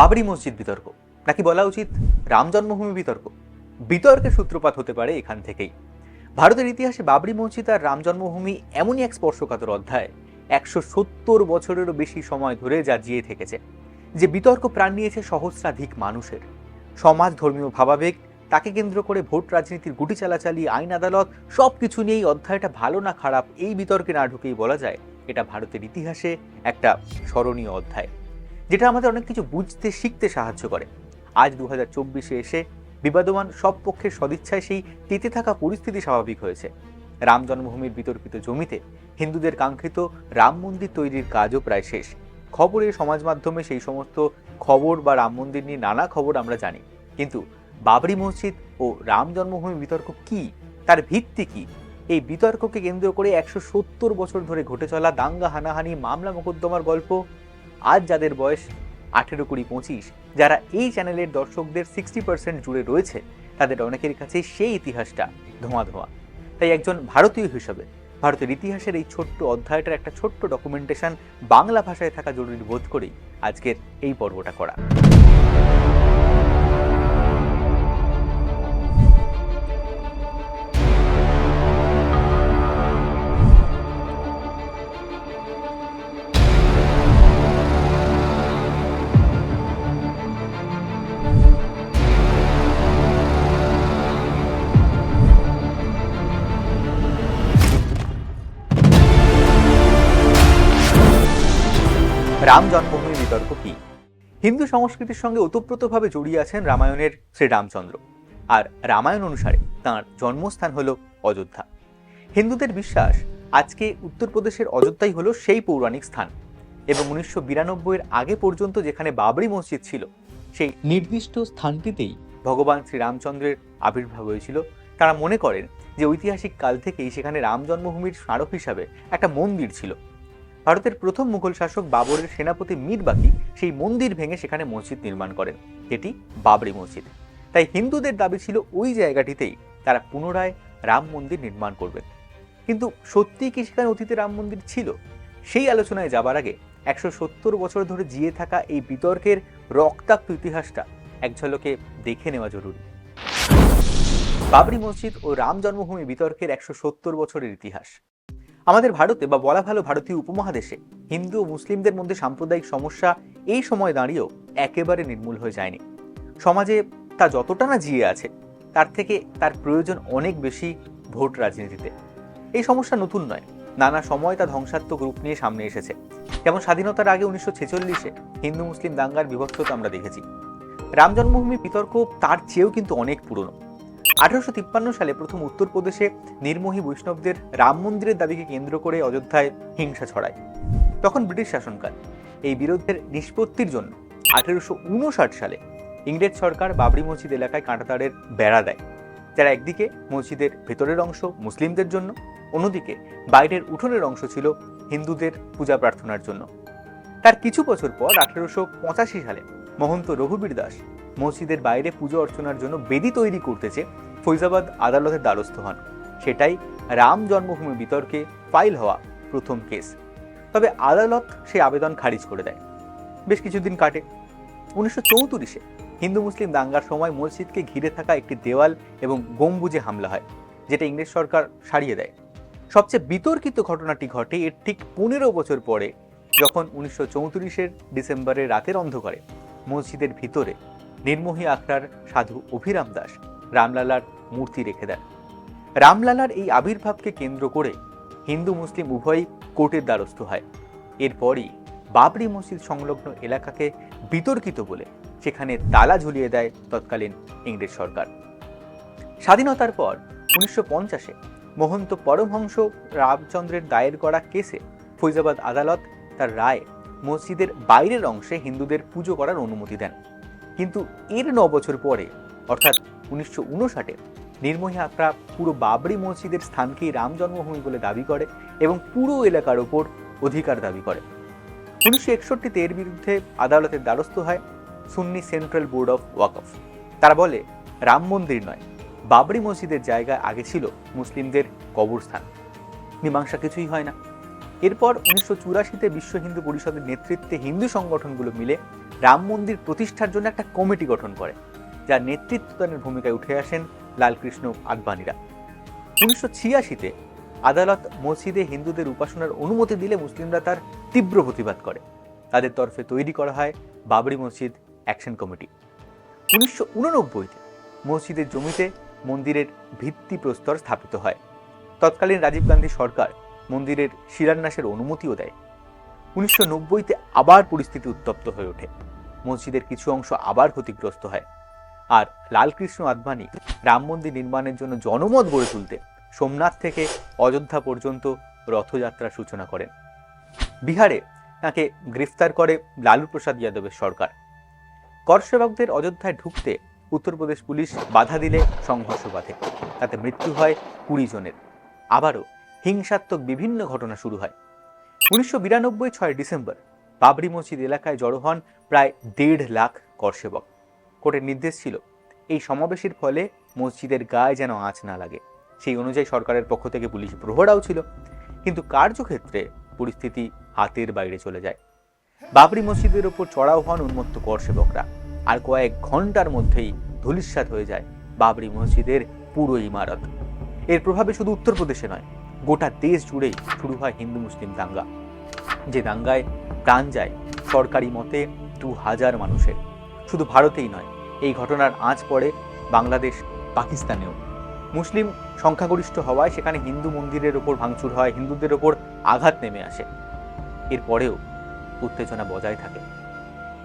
বাবরি মসজিদ বিতর্ক। নাকি বলা উচিত, রাম জন্মভূমি বিতর্ক? বিতর্কের সূত্রপাত হতে পারে এখান থেকেই। ভারতের ইতিহাসে বাবরি মসজিদ আর রাম জন্মভূমি এমনই এক স্পর্শকাতর অধ্যায়। একশো সত্তর বছরেরও বেশি সময় ধরে যা জিয়ে থেকেছে। যে বিতর্ক প্রাণ নিয়েছে সহস্রাধিক মানুষের। সমাজ, ধর্মীয় ভাবাবেগ, তাকে কেন্দ্র করে ভোট, রাজনীতির গুটি চালাচালি, আইন আদালত সব কিছু নিয়েই অধ্যায়টা ভালো না খারাপ এই বিতর্কে না ঢুকেই বলা যায়, এটা ভারতের ইতিহাসে একটা স্মরণীয় অধ্যায়। যেটা আমাদের অনেক কিছু বুঝতে, শিখতে সাহায্য করে। আজ দু হাজার এসে বিবাদমান সব পক্ষের সদিচ্ছায় সেই তেতে থাকা পরিস্থিতি স্বাভাবিক হয়েছে। রাম জন্মভূমির বিতর্কিত জমিতে হিন্দুদের কাঙ্ক্ষিত রাম মন্দির তৈরির কাজও প্রায় শেষ। খবরে, সমাজ মাধ্যমে সেই সমস্ত খবর বা রাম মন্দির নিয়ে নানা খবর আমরা জানি। কিন্তু বাবরি মসজিদ ও রাম জন্মভূমি বিতর্ক কি? তার ভিত্তি কি? এই বিতর্ককে কেন্দ্র করে একশো সত্তর বছর ধরে ঘটে চলা দাঙ্গা, হানাহানি, মামলা, মোকদ্দমার গল্প আজ যাদের বয়স আঠেরো কুড়ি পঁচিশ, যারা এই চ্যানেলের দর্শকদের সিক্সটি পার্সেন্ট জুড়ে রয়েছে, তাদের অনেকের কাছে সেই ইতিহাসটা ধোঁয়া ধোঁয়া। তাই একজন ভারতীয় হিসাবে, ভারতের ইতিহাসের এই ছোট্ট অধ্যায়টার একটা ছোট্ট ডকুমেন্টেশন বাংলা ভাষায় থাকা জরুরি বোধ করেই আজকের এই পর্বটা করা। রাম জন্মভূমি বিতর্ক কি? হিন্দু সংস্কৃতির সঙ্গে ওতপ্রোতভাবে জড়িয়ে আছেন রামায়ণের শ্রীরামচন্দ্র। আর রামায়ণ অনুসারে তাঁর জন্মস্থান হল অযোধ্যা। হিন্দুদের বিশ্বাস আজকে উত্তরপ্রদেশের অযোধ্যাই হলো সেই পৌরাণিক স্থান এবং উনিশশো বিরানব্বইয়ের আগে পর্যন্ত যেখানে বাবরি মসজিদ ছিল, সেই নির্দিষ্ট স্থানটিতেই ভগবান শ্রীরামচন্দ্রের আবির্ভাব হয়েছিল। তারা মনে করেন যে ঐতিহাসিক কাল থেকেই সেখানে রাম জন্মভূমির স্মারক হিসাবে একটা মন্দির ছিল। ভারতের প্রথম মুঘল শাসক বাবরের সেনাপতি মীর বাকি সেই মন্দির ভেঙে সেখানে মসজিদ নির্মাণ করেন এটি বাবরি মসজিদ। তাই হিন্দুদের দাবি ছিল ওই জায়গাটিতেই তারা পুনরায় রাম মন্দির নির্মাণ করবেন। কিন্তু সত্যি কি সেখানে অতীতে রাম মন্দির ছিল? সেই আলোচনায় যাবার আগে একশো সত্তর বছর ধরে জিয়ে থাকা এই বিতর্কের রক্তাক্ত ইতিহাসটা এক ঝলকে দেখে নেওয়া জরুরি। বাবরি মসজিদ ও রাম জন্মভূমি বিতর্কের একশো সত্তর বছরের ইতিহাস। আমাদের ভারতে বা বলা ভালো ভারতীয় উপমহাদেশে হিন্দু ও মুসলিমদের মধ্যে সাম্প্রদায়িক সমস্যা এই সময় দাঁড়িয়েও একেবারে নির্মূল হয়ে যায়নি। সমাজে তা যতটা না জিয়ে আছে, তার থেকে তার প্রয়োজন অনেক বেশি ভোট রাজনীতিতে। এই সমস্যা নতুন নয়, নানা সময় তা ধ্বংসাত্মক রূপ নিয়ে সামনে এসেছে। যেমন স্বাধীনতার আগে উনিশশো ছেচল্লিশে হিন্দু মুসলিম দাঙ্গার বিভক্ততা আমরা দেখেছি। রাম জন্মভূমি বিতর্ক তার চেয়েও কিন্তু অনেক পুরনো। আঠারোশো তিপ্পান্ন সালে প্রথম উত্তরপ্রদেশে নির্মোহী বৈষ্ণবদের রাম মন্দিরের দাবিকে কেন্দ্র করে অযোধ্যায় হিংসা ছড়ায়। তখন ব্রিটিশ শাসনকাল। এই বিরোধের নিষ্পত্তির জন্য আঠেরোশো উনষাট সালে ইংরেজ সরকার বাবরি মসজিদ এলাকায় কাঁটাতারের বেড়া দেয়। যারা একদিকে মসজিদের ভেতরের অংশ মুসলিমদের জন্য, অন্যদিকে বাইরের উঠোনের অংশ ছিল হিন্দুদের পূজা প্রার্থনার জন্য। তার কিছু বছর পর আঠেরোশো পঁচাশি সালে মহন্ত রঘুবীর দাস মসজিদের বাইরে পুজো অর্চনার জন্য বেদি তৈরি করতেছে ফৈজাবাদ আদালতের দ্বারস্থ হন। সেটাই রাম জন্মভূমি বিতর্কে ফাইল হওয়া প্রথম কেস। তবে আদালত সেই আবেদন খারিজ করে দেয়। বেশ কিছুদিন কাটে। উনিশশো চৌত্রিশে হিন্দু মুসলিম দাঙ্গার সময় মসজিদকে ঘিরে থাকা একটি দেওয়াল এবং গম্বুজে হামলা হয়, যেটা ইংরেজ সরকার সারিয়ে দেয়। সবচেয়ে বিতর্কিত ঘটনাটি ঘটে এর ঠিক পনেরো বছর পরে, যখন উনিশশো চৌত্রিশের ডিসেম্বরের রাতের অন্ধকারে মসজিদের ভিতরে নির্মোহী আখড়ার সাধু অভিরাম দাস রামলালার মূর্তি রেখে দেন। রামলালার এই আবির্ভাবকে কেন্দ্র করে হিন্দু মুসলিম উভয়ই কোর্টের দ্বারস্থ হয়। এরপরই বাবরি মসজিদ সংলগ্ন এলাকাকে বিতর্কিত বলে সেখানে তালা ঝুলিয়ে দেয় তৎকালীন ইংরেজ সরকার। স্বাধীনতার পর উনিশশো পঞ্চাশে মহন্ত পরমহংস রামচন্দ্রের দায়ের করা কেসে ফৈজাবাদ আদালত তার রায় মসজিদের বাইরের অংশে হিন্দুদের পুজো করার অনুমতি দেন। কিন্তু এর ন বছর পরে, অর্থাৎ উনিশশো উনষাটে, নির্মোহী আখড়া পুরো বাবরি মসজিদের স্থানকেই রাম জন্মভূমি বলে দাবি করে এবং পুরো এলাকার ওপর অধিকার দাবি করে। উনিশশো একষট্টিতে এর বিরুদ্ধে আদালতের দ্বারস্থ হয় Sunni central board of Waqf. তারা বলে, রাম মন্দির নয়, বাবরি মসজিদের জায়গায় আগে ছিল মুসলিমদের কবরস্থান। মীমাংসা কিছুই হয় না। এরপর উনিশশো চুরাশিতে বিশ্ব হিন্দু পরিষদের নেতৃত্বে হিন্দু সংগঠনগুলো মিলে রাম মন্দির প্রতিষ্ঠার জন্য একটা কমিটি গঠন করে, যার নেতৃত্বদানের ভূমিকায় উঠে আসেন লালকৃষ্ণ আদবানিরা উনিশশো ছিয়াশিতে আদালত মসজিদে হিন্দুদের উপাসনার অনুমতি দিলে মুসলিমরা তার তীব্র প্রতিবাদ করে। তাদের তরফে তৈরি করা হয় বাবরি মসজিদ অ্যাকশন কমিটি। উনিশশো উননব্বইতে মসজিদের জমিতে মন্দিরের ভিত্তি প্রস্তর স্থাপিত হয়। তৎকালীন রাজীব গান্ধী সরকার মন্দিরের শিলান্যাসের অনুমতিও দেয়। উনিশশো নব্বইতে আবার পরিস্থিতি উত্তপ্ত হয়ে ওঠে। মসজিদের কিছু অংশ আবার ক্ষতিগ্রস্ত হয়। আর লালকৃষ্ণ আদবানি রাম মন্দির নির্মাণের জন্য জনমত গড়ে তুলতে সোমনাথ থেকে অযোধ্যা পর্যন্ত রথযাত্রার সূচনা করেন। বিহারে তাকে গ্রেফতার করে লালু প্রসাদ যাদবের সরকার। করসেবকদের অযোধ্যায় ঢুকতে উত্তরপ্রদেশ পুলিশ বাধা দিলে সংঘর্ষ বাধে। তাতে মৃত্যু হয় কুড়ি জনের। আবারও হিংসাত্মক বিভিন্ন ঘটনা শুরু হয়। উনিশশো বিরানব্বই ছয় ডিসেম্বর বাবরি মসজিদ এলাকায় জড়ো হন প্রায় দেড় লাখ করসেবক। কোর্টের নির্দেশ ছিল, এই সমাবেশের ফলে মসজিদের গায়ে যেন আঁচ না লাগে। সেই অনুযায়ী সরকারের পক্ষ থেকে পুলিশ প্রহরাও ছিল, কিন্তু কার্যক্ষেত্রে পরিস্থিতি হাতের বাইরে চলে যায়। বাবরি মসজিদের ওপর চড়াও হন উন্মত্ত করসেবকরা, আর কয়েক ঘণ্টার মধ্যেই ধূলিসাৎ হয়ে যায় বাবরি মসজিদের পুরো ইমারত। এর প্রভাবে শুধু উত্তরপ্রদেশে নয়, গোটা দেশ জুড়েই শুরু হয় হিন্দু মুসলিম দাঙ্গা। যে দাঙ্গায় প্রাণ যায় সরকারি মতে দু হাজার মানুষের। শুধু ভারতেই নয়, এই ঘটনার আঁচ পড়ে বাংলাদেশ পাকিস্তানেও। মুসলিম সংখ্যাগরিষ্ঠ হওয়ায় সেখানে হিন্দু মন্দিরের ওপর ভাঙচুর হয়, হিন্দুদের ওপর আঘাত নেমে আসে। এরপরেও উত্তেজনা বজায় থাকে।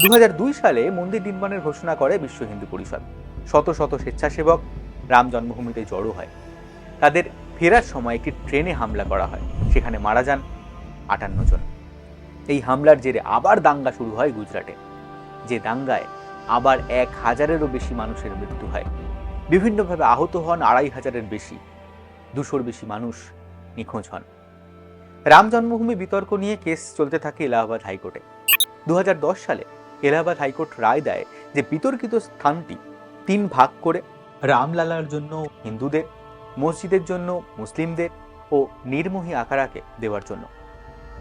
দু হাজার দুই সালে মন্দির নির্মাণের ঘোষণা করে বিশ্ব হিন্দু পরিষদ। শত শত স্বেচ্ছাসেবক রাম জন্মভূমিতে জড়ো হয়। তাদের ফেরার সময় একটি ট্রেনে হামলা করা হয়। সেখানে মারা যান আটান্ন জন। এই হামলার জেরে আবার দাঙ্গা শুরু হয় গুজরাটে। যে দাঙ্গায় আবার এক হাজারেরও বেশি মানুষের মৃত্যু হয়। বিভিন্নভাবে আহত হন আড়াই হাজারের বেশি। দুশোর বেশি মানুষ নিখোঁজ হন। রাম জন্মভূমি বিতর্ক নিয়ে কেস চলতে থাকে এলাহাবাদ হাইকোর্টে। দু হাজার দশ সালে এলাহাবাদ হাইকোর্ট রায় দেয় যে বিতর্কিত স্থানটি তিন ভাগ করে রামলালার জন্য হিন্দুদের, মসজিদের জন্য মুসলিমদের ও নির্মোহী আকারাকে দেওয়ার জন্য।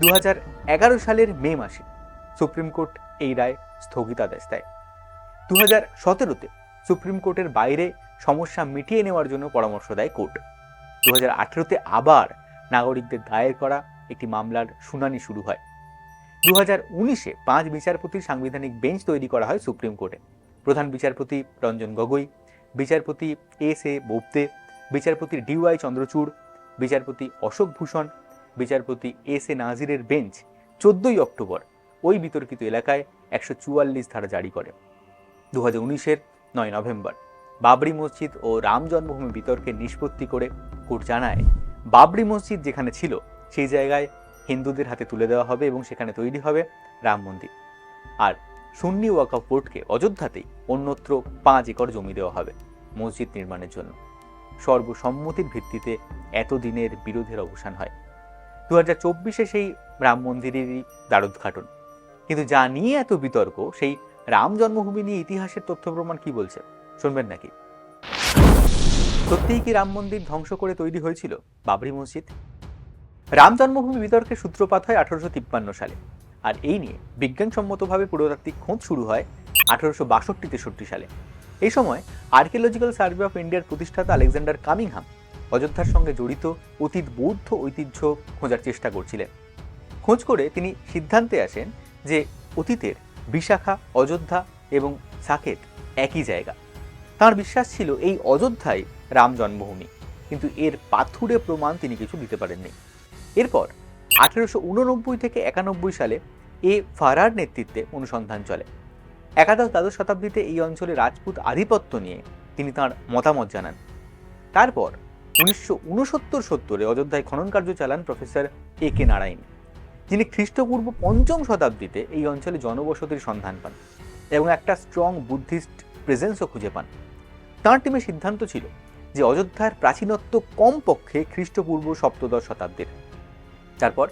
দু হাজার এগারো সালের মে মাসে সুপ্রিম কোর্ট এই রায় স্থগিতাদেশ দেয়। দু হাজার সতেরোতে সুপ্রিম কোর্টের বাইরে সমস্যা মিটিয়ে নেওয়ার জন্য পরামর্শ দেয় কোর্ট। দু হাজার আঠেরোতে আবার নাগরিকদের দায়ের করা একটি মামলার শুনানি শুরু হয়। দু হাজার উনিশে পাঁচ বিচারপতির সাংবিধানিক বেঞ্চ তৈরি করা হয় সুপ্রিম কোর্টে। প্রধান বিচারপতি রঞ্জন গগৈ, বিচারপতি এস এ বোবদে, বিচারপতি ডিওয়াই চন্দ্রচূড়, বিচারপতি অশোক ভূষণ বিচারপতি এস এ নাজিরের বেঞ্চ চোদ্দই অক্টোবর ওই বিতর্কিত এলাকায় একশো চুয়াল্লিশ ধারা জারি করে। দু হাজার উনিশের নয় নভেম্বর, বাবরি মসজিদ ও রাম জন্মভূমি বিতর্কে নিষ্পত্তি করে কোর্ট জানায়, বাবরি মসজিদ যেখানে ছিল সেই জায়গায় হিন্দুদের হাতে তুলে দেওয়া হবে এবং সেখানে তৈরি হবে রাম মন্দির। আর সুন্নি ওয়াকফ বোর্ডকে অযোধ্যাতেই অন্যত্র পাঁচ একর জমি দেওয়া হবে মসজিদ নির্মাণের জন্য। সর্বসম্মতির ভিত্তিতে এতদিনের বিরোধের অবসান হয়। দু হাজার চব্বিশে সেই রাম মন্দিরেরই দ্বারোদ্ঘাটন। কিন্তু যা নিয়ে এত বিতর্ক, সেই রাম জন্মভূমি নিয়ে ইতিহাসের তথ্য প্রমাণ কি বলছে? শুনবেন নাকি? সত্যিই কি রাম মন্দির ধ্বংস করে তৈরি হয়েছিল বাবরি মসজিদ? রাম জন্মভূমি বিতর্কের সূত্রপাত হয় আঠারোশো তিপ্পান্ন সালে। আর এই নিয়ে বিজ্ঞানসম্মতভাবে পুরোতাত্ত্বিক খোঁজ শুরু হয় আঠারোশো বাষট্টি তেষট্টি সালে। এই সময় আর্কিওলজিক্যাল সার্ভে অফ ইন্ডিয়ার প্রতিষ্ঠাতা আলেকজান্ডার কামিংহাম অযোধ্যার সঙ্গে জড়িত অতীত বৌদ্ধ ঐতিহ্য খোঁজার চেষ্টা করছিলেন। খোঁজ করে তিনি সিদ্ধান্তে আসেন যে অতীতের বিশাখা, অযোধ্যা এবং সাকেত একই জায়গা। তার বিশ্বাস ছিল এই অযোধ্যায় রাম জন্মভূমি, কিন্তু এর পাথুরে প্রমাণ তিনি কিছু দিতে পারেননি। এরপর আঠেরোশো উননব্বই থেকে একানব্বই সালে এ ফারার নেতৃত্বে অনুসন্ধান চলে। একাদশ দ্বাদশ শতাব্দীতে এই অঞ্চলে রাজপুত আধিপত্য নিয়ে তিনি তার মতামত জানান। তারপর উনিশশো উনসত্তর সত্তরে অযোধ্যায় খনন কার্য চালান প্রফেসর এ কে নারায়ণ। যিনি খ্রিস্টপূর্ব পঞ্চম শতাব্দীতে এই অঞ্চলে জনবসতির সন্ধান পান এবং একটা স্ট্রং বুদ্ধিস্ট প্রেজেন্সও খুঁজে পান। তাঁর টিমের সিদ্ধান্ত ছিল যে অযোধ্যার প্রাচীনত্ব কমপক্ষে খ্রিস্টপূর্ব সপ্তদশ শতাব্দীর। তারপর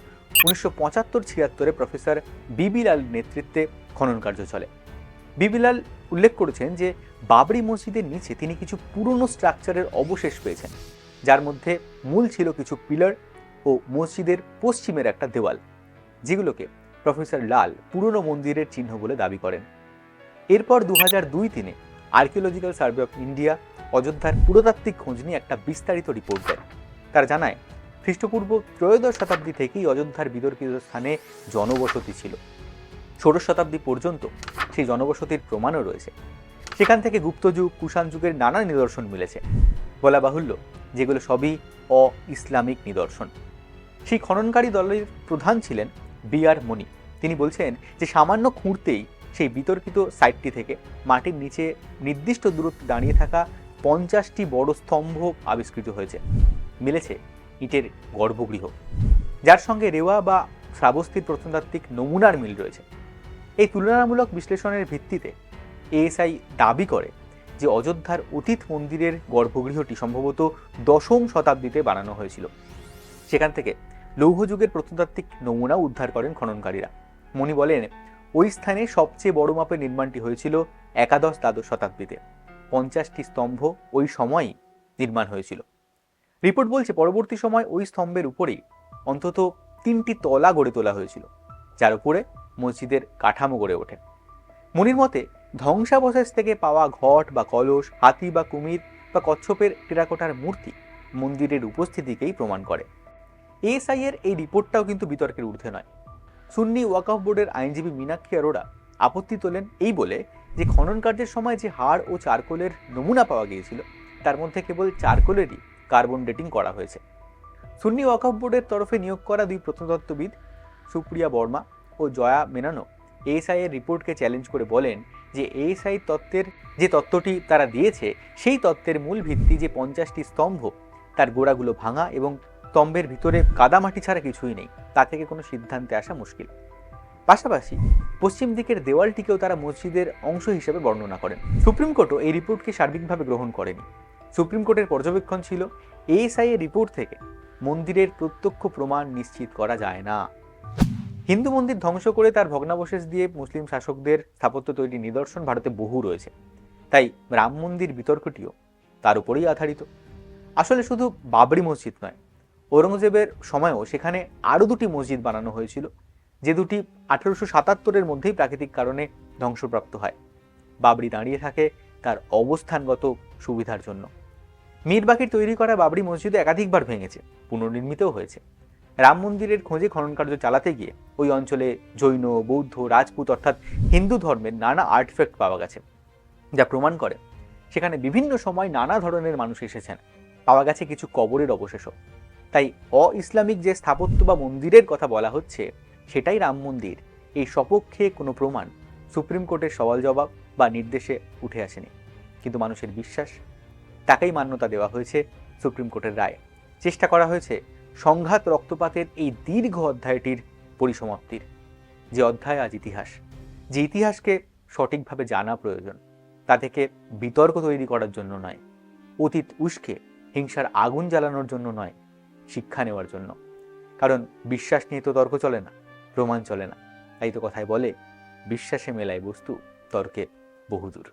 উনিশশো পঁচাত্তর ছিয়াত্তরে প্রফেসর বিবিলাল নেতৃত্বে খনন কার্য চলে। বিবিলাল উল্লেখ করেছেন যে বাবরি মসজিদের নিচে তিনি কিছু পুরনো স্ট্রাকচারের অবশেষ পেয়েছেন। যার মধ্যে মূল ছিল কিছু পিলার ও মসজিদের পশ্চিমের একটা দেওয়াল, যেগুলোকে প্রফেসর লাল পুরনো মন্দিরের চিহ্ন বলে দাবি করেন। এরপর দু হাজার দুই তিনে আর্কিওলজিক্যাল সার্ভে অফ ইন্ডিয়া অযোধ্যার পুরাতাত্ত্বিক খোঁজ নিয়ে একটা বিস্তারিত রিপোর্ট দেয়। তারা জানায়, খ্রিস্টপূর্ব ত্রয়োদশ শতাব্দী থেকেই অযোধ্যার বিতর্কিত স্থানে জনবসতি ছিল। ষোড়শ শতাব্দী পর্যন্ত সেই জনবসতির প্রমাণও রয়েছে। সেখান থেকে গুপ্তযুগ, কুষাণ যুগের নানা নিদর্শন মিলেছে। বলা বাহুল্য যেগুলো সবই অ ইসলামিক নিদর্শন। সেই খননকারী দলের প্রধান ছিলেন বি আর মণি তিনি বলছেন যে, সামান্য খুঁড়তেই সেই বিতর্কিত সাইটটি থেকে মাটির নিচে নির্দিষ্ট দূরত্বে দাঁড়িয়ে থাকা পঞ্চাশটি বড় স্তম্ভ আবিষ্কৃত হয়েছে। মিলেছে ইটের গর্ভগৃহ। যার সঙ্গে রেওয়া বা শ্রাবস্তির প্রত্নতাত্ত্বিক নমুনার মিল রয়েছে। এই তুলনামূলক বিশ্লেষণের ভিত্তিতে এএসআই দাবি করে যে অযোধ্যার অতীত মন্দিরের গর্ভগৃহটি সম্ভবত দশম শতাব্দীতে বানানো হয়েছিল। সেখান থেকে লৌহ যুগের প্রত্নতাত্ত্বিক নমুনা উদ্ধার করেন খননকারীরা। মনি বলেন, ওই স্থানে সবচেয়ে বড় মাপের নির্মাণটি হয়েছিল একাদশ দ্বাদশ শতাব্দীতে। পঞ্চাশটি স্তম্ভ ওই সময়ই নির্মাণ হয়েছিল। রিপোর্ট বলছে, পরবর্তী সময় ওই স্তম্ভের উপরেই অন্তত তিনটি তলা গড়ে তোলা হয়েছিল, যার উপরে মসজিদের কাঠামো গড়ে ওঠে। মনির মতে ধ্বংসাবশেষ থেকে পাওয়া ঘট বা কলস, হাতি বা কুমির বা কচ্ছপের টেরাকোটার মূর্তি মন্দিরের উপস্থিতিকেই প্রমাণ করে। এএসআই এর এই রিপোর্টটাও কিন্তু বিতর্কের ঊর্ধ্বে নয়। সুন্নি ওয়াকফ বোর্ডের আইনজীবী মীনাক্ষী অরোরা আপত্তি তোলেন এই বলে যে খনন কার্যের সময় যে হাড় ও চারকোলের নমুনা পাওয়া গিয়েছিল, তার মধ্যে কেবল চারকোলেরই কার্বন ডেটিং করা হয়েছে। সুন্নি ওয়াকফ বোর্ডের তরফে নিয়োগ করা দুই প্রত্নতত্ত্ববিদ সুপ্রিয়া বর্মা ও জয়া মেনানো এএসআই এর রিপোর্টকে চ্যালেঞ্জ করে বলেন যে এএসআই তত্ত্বের যে তত্ত্বটি তারা দিয়েছে, সেই তত্ত্বের মূল ভিত্তি যে পঞ্চাশটি স্তম্ভ, তার গোড়াগুলো ভাঙা এবং স্তম্ভের ভিতরে কাদামাটি ছাড়া কিছুই নেই, তা থেকে কোনো সিদ্ধান্তে আসা মুশকিল। পাশাপাশি পশ্চিম দিকের দেওয়ালটিকেও তারা মসজিদের অংশ হিসেবে বর্ণনা করেন। সুপ্রিম কোর্টও এই রিপোর্টকে সার্বিকভাবে গ্রহণ করেনি। সুপ্রিম কোর্টের পর্যবেক্ষণ ছিল, এএসআই এর রিপোর্ট থেকে মন্দিরের প্রত্যক্ষ প্রমাণ নিশ্চিত করা যায় না। হিন্দু মন্দির ধ্বংস করে তার ভগ্নাবশেষ দিয়ে মুসলিম শাসকদের স্থাপত্য তৈরি নিদর্শন ভারতে বহু রয়েছে। তাই রাম মন্দির বিতর্কটিও তার উপরেই আধারিত। আসলে শুধু বাবরি মসজিদ নয়, ঔরঙ্গজেবের সময়ও সেখানে আরও দুটি মসজিদ বানানো হয়েছিল, যে দুটি আঠেরোশো সাতাত্তরের মধ্যেই প্রাকৃতিক কারণে ধ্বংসপ্রাপ্ত হয়। বাবরি দাঁড়িয়ে থাকে তার অবস্থানগত সুবিধার জন্য। মীরবাকির তৈরি করা বাবরি মসজিদে একাধিকবার ভেঙেছে, পুনর্নির্মিতও হয়েছে। রাম মন্দিরের খোঁজে খনন কার্য চালাতে গিয়ে ওই অঞ্চলে জৈন, বৌদ্ধ, রাজপুত অর্থাৎ হিন্দু ধর্মের নানা আর্টিফ্যাক্ট পাওয়া গেছে, যা প্রমাণ করে সেখানে বিভিন্ন সময় নানা ধরনের মানুষ এসেছেন। পাওয়া গেছে কিছু কবরের অবশেষও। তাই অ ইসলামিক যে স্থাপত্য বা মন্দিরের কথা বলা হচ্ছে, সেটাই রাম মন্দির। এই সপক্ষে কোনো প্রমাণ সুপ্রিম কোর্টের সওয়াল জবাব বা নির্দেশে উঠে আসেনি। কিন্তু মানুষের বিশ্বাস, তাকেই মান্যতা দেওয়া হয়েছে সুপ্রিম কোর্টের রায়। চেষ্টা করা হয়েছে সংঘাত রক্তপাতের এই দীর্ঘ অধ্যায়টির পরিসমাপ্তির যে অধ্যায় আজ ইতিহাস, যে ইতিহাসকে সঠিকভাবে জানা প্রয়োজন, তা থেকে বিতর্ক তৈরি করার জন্য নয়, অতীত উস্কে হিংসার আগুন জ্বালানোর জন্য নয়, শিক্ষা নেওয়ার জন্য। কারণ বিশ্বাস নিয়ে তো তর্ক চলে না, প্রমাণ চলে না। তাই তো কথায় বলে, বিশ্বাসে মেলায় বস্তু, তর্কে বহুদূর।